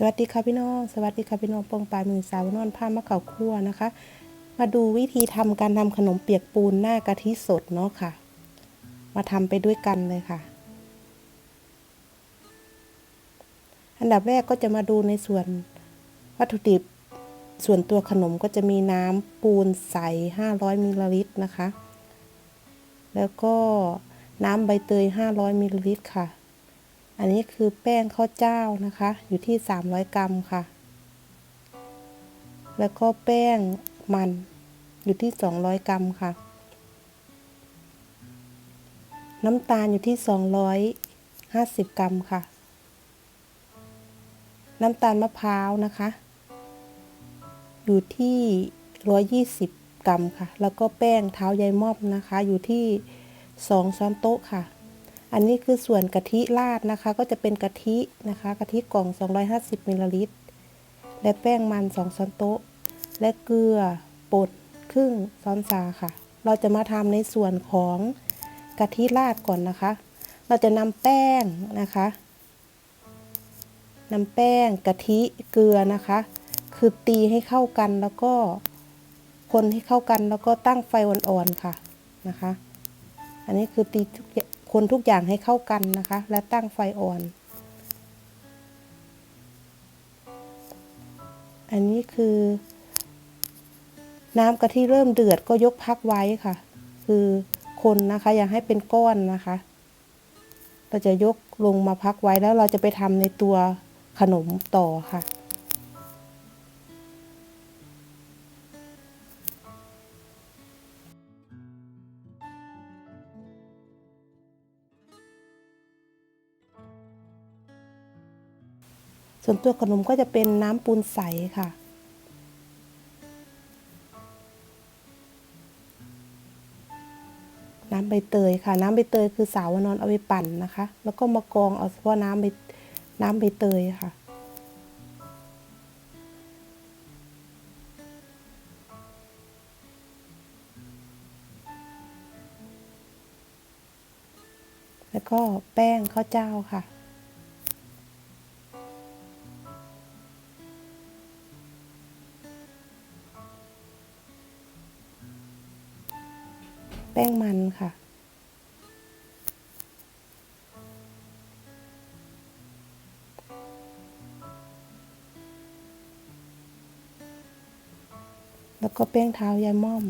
สวัสดีค่ะพี่น้อง สวัสดีค่ะพี่น้องปองปลายมือสาวนอนผ้ามาเก่าคั่วนะคะ มาดูวิธีทำการทำขนมเปียกปูนหน้ากะทิสดเนาะค่ะ มาทำไปด้วยกันเลยค่ะ อันดับแรกก็จะมาดูในส่วนวัตถุดิบส่วนตัวขนมก็จะมีน้ำปูนใส 500มิลลิลิตรนะคะ แล้วก็น้ำใบเตย 500มิลลิลิตรค่ะ อันนี้คือแป้งข้าวเจ้านะคะ อยู่ที่ 300 กรัมค่ะ แล้วก็แป้งมันอยู่ที่ 200 กรัมค่ะ น้ำตาลอยู่ที่ 250 กรัมค่ะ น้ำตาลมะพร้าวนะคะ อยู่ที่ 120 กรัมค่ะ แล้วก็แป้งเท้ายายม่อมนะคะ อยู่ที่ 2 ช้อนโต๊ะค่ะ อันนี้คือส่วนกะทิราดนะคะ ก็จะเป็นกะทินะคะกะทิกล่อง 250มิลลิลิตร และแป้งมัน 2 ช้อนโต๊ะ และเกลือป่นครึ่งช้อนชาค่ะ เราจะมาทำในส่วนของกะทิราดก่อนนะคะ เราจะนำแป้งนะคะนำแป้งกะทิเกลือนะคะ คือตีให้เข้ากันแล้วก็คนให้เข้ากันแล้วก็ตั้งไฟอ่อนๆค่ะนะคะ อันนี้คือตีทุกอย่าง คนทุกอย่างให้เข้ากันนะคะ และตั้งไฟอ่อน อันนี้คือ น้ำกะทิเริ่มเดือดก็ยกพักไว้ค่ะ คือคนนะคะอย่าให้เป็นก้อนนะคะ เราจะยกลงมาพักไว้แล้วเราจะไปทำในตัวขนมต่อค่ะ ส่วนตัวขนมก็จะเป็นน้ำปูนใสค่ะ น้ำใบเตยค่ะ น้ำใบเตยคือสาวานอนเอาไปปั่นนะคะ แล้วก็มากรองเอาเฉพาะน้ำใบน้ำใบเตยค่ะแล้วก็แป้งข้าวเจ้าค่ะ ป้งมันค่ะ แล้วก็แป้งเท้ายายม่อม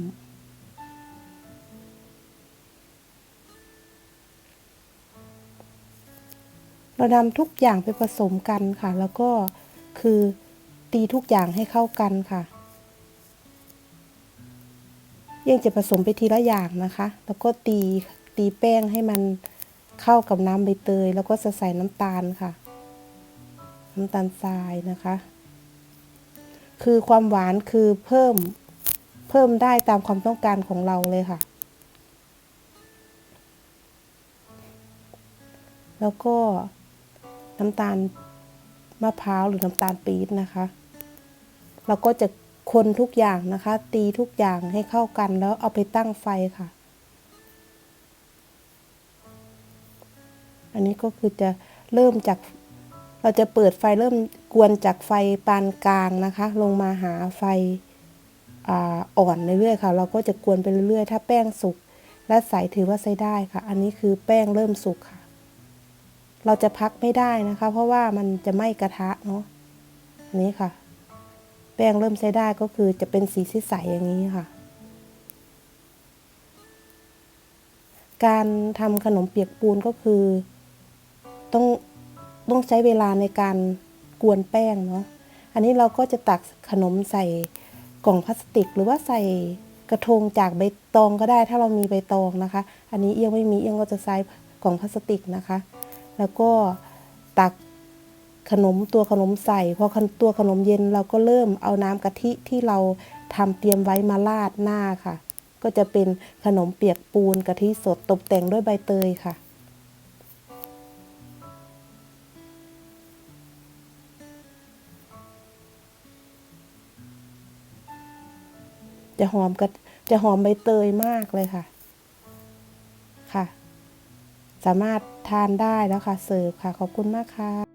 เรานำทุกอย่างไปผสมกันค่ะ แล้วก็คือตีทุกอย่างให้เข้ากันค่ะ ยังจะผสมไปทีละอย่างนะคะ แล้วก็ตีตีแป้งให้มันเข้ากับน้ำใบเตย แล้วก็จะใส่น้ำตาลค่ะ น้ำตาลทรายนะคะ คือความหวานคือเพิ่มเพิ่มได้ตามความต้องการของเราเลยค่ะ แล้วก็น้ำตาลมะพร้าวหรือน้ำตาลปี๊บนะคะ เราก็จะ คนทุกอย่างนะคะ ตีทุกอย่างให้เข้ากันแล้วเอาไปตั้งไฟค่ะ อันนี้ก็คือจะเริ่มจากเราจะเปิดไฟเริ่มกวนจากไฟปานกลางนะคะ ลงมาหาไฟอาอ่อนเรื่อยๆค่ะ เราก็จะกวนไปเรื่อยๆ ถ้าแป้งสุกและใสถือว่าใช้ได้ค่ะ อันนี้คือแป้งเริ่มสุกค่ะ เราจะพักไม่ได้นะคะ เพราะว่ามันจะไหม้กระทะเนาะนนี้ค่ะ แป้งเริ่มใช้ได้ก็คือจะเป็นสีใสๆอย่างนี้ค่ะ การทำขนมเปียกปูนก็คือ ต้องต้องใช้เวลาในการกวนแป้งเนาะ อันนี้เราก็จะตักขนมใส่กล่องพลาสติก หรือว่าใส่กระทงจากใบตองก็ได้ ถ้าเรามีใบตองนะคะ อันนี้เอียงไม่มีเอียงก็จะใช้กล่องพลาสติกนะคะ แล้วก็ตัก ขนมตัวขนมใส่พอตัวขนมเย็นเราก็เริ่มเอาน้ำกะทิที่เราทำเตรียมไว้มาราดหน้าค่ะ ก็จะเป็นขนมเปียกปูนกะทิสดตกแต่งด้วยใบเตยค่ะจะหอมกับจะหอมใบเตยมากเลยค่ะ ค่ะ สามารถทานได้แล้วค่ะ เสิร์ฟค่ะ ขอบคุณมากค่ะ